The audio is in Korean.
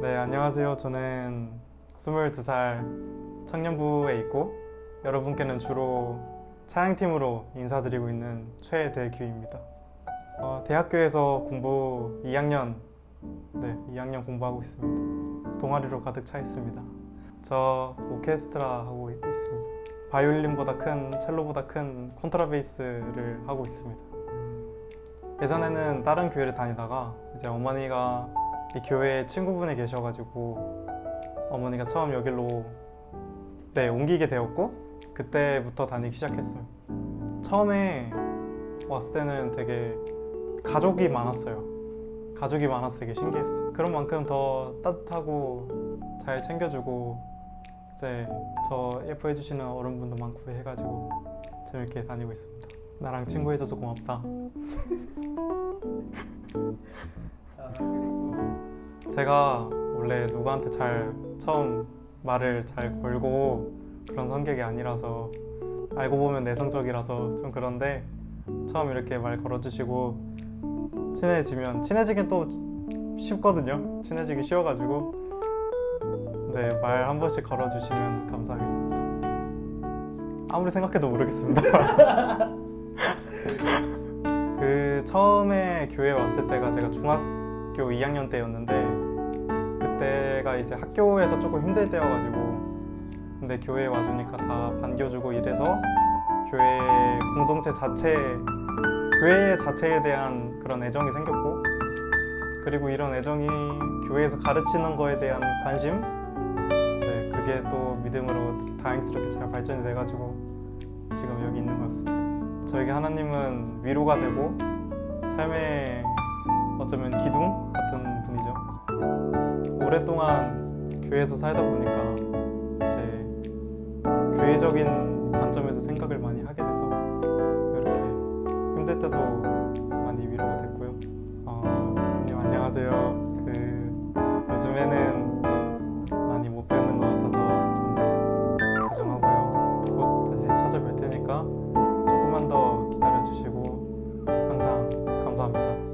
네, 안녕하세요. 저는 22살 청년부에 있고 여러분께는 주로 차량팀으로 인사드리고 있는 최대규입니다. 어, 대학교에서 공부 2학년, 네, 2학년 공부하고 있습니다. 동아리로 가득 차 있습니다. 저 오케스트라 하고 있- 있습니다. 바이올린보다 큰, 첼로보다 큰 콘트라베이스를 하고 있습니다. 예전에는 다른 교회를 다니다가 이제 어머니가 이 교회에 친구분이 계셔가지고 어머니가 처음 여기로 네 옮기게 되었고 그때부터 다니기 시작했어요. 처음에 왔을 때는 되게 가족이 많았어요. 가족이 많아서 되게 신기했어요. 그런 만큼 더 따뜻하고 잘 챙겨주고 이제 저 예뻐해 주시는 어른분도 많고 해가지고 재밌게 다니고 있습니다. 나랑 친구해줘서 고맙다. 제가 원래 누구한테 잘 처음 말을 잘 걸고 그런 성격이 아니라서 알고 보면 내성적이라서 좀 그런데 처음 이렇게 말 걸어주시고 친해지면 친해지긴 또 쉽거든요. 친해지기 쉬워가지고 네 말 한 번씩 걸어주시면 감사하겠습니다. 아무리 생각해도 모르겠습니다. 그 처음에 교회 왔을 때가 제가 중학 교 2학년 때였는데 그때가 이제 학교에서 조금 힘들 때여가지고 근데 교회에 와주니까 다 반겨주고 이래서 교회 공동체 자체 교회 자체에 대한 그런 애정이 생겼고 그리고 이런 애정이 교회에서 가르치는 거에 대한 관심 네 그게 또 믿음으로 다행스럽게 잘 발전이 돼가지고 지금 여기 있는 것 같습니다. 저에게 하나님은 위로가 되고 삶의 어쩌면 기둥 같은 분이죠. 오랫동안 교회에서 살다 보니까 제 교회적인 관점에서 생각을 많이 하게 돼서 이렇게 힘들 때도 많이 위로가 됐고요. 어, 님 안녕하세요. 그 요즘에는 많이 못 뵙는 것 같아서 좀 죄송하고요. 곧 다시 찾아뵐 테니까 조금만 더 기다려 주시고 항상 감사합니다.